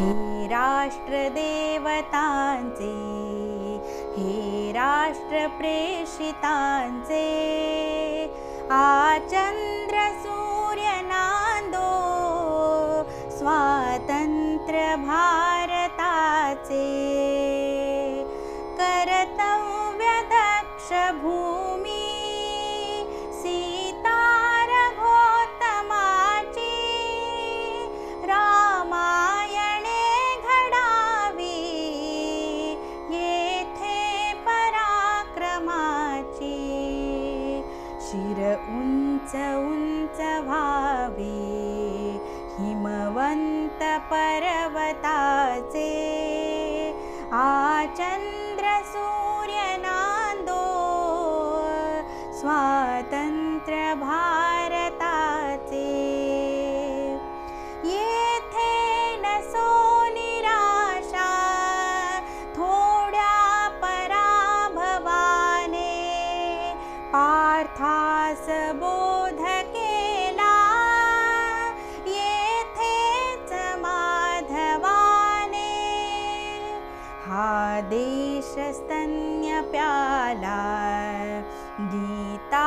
हे राष्ट्रदेवतांचे हे राष्ट्रप्रेषितांचे आचन्द्र सूर्यनान्दो स्वातन्त्र भारताचे कर्तव्यदक्ष शिर उंच उंच व्हावे हिमवंत पर्वताचे आचन्द्र सूर्यनान्दो पार्थास बोध केला येथेच माधवाने। हा देश स्तन्य प्याला गीताख्यमृताचे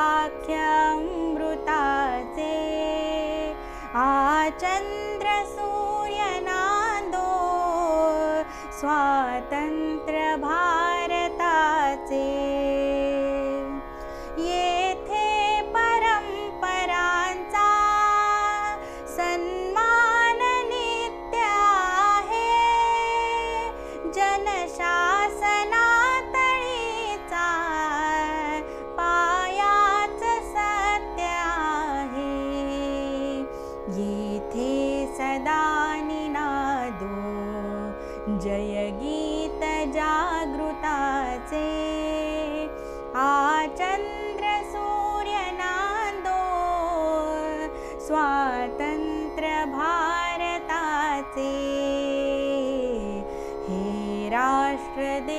आचन्द्र सूर्यनान्दो सदा निनादो जयगीत जागृताचे आचन्द्र सूर्यनान्दो स्वातन्त्र भारताचे हे राष्ट्रदेवतांचे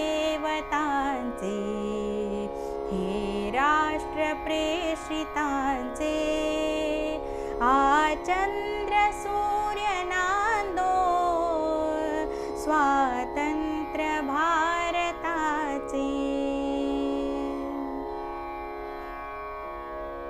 हे राष्ट्रप्रेषितांचे आचन्द्र स्वातन्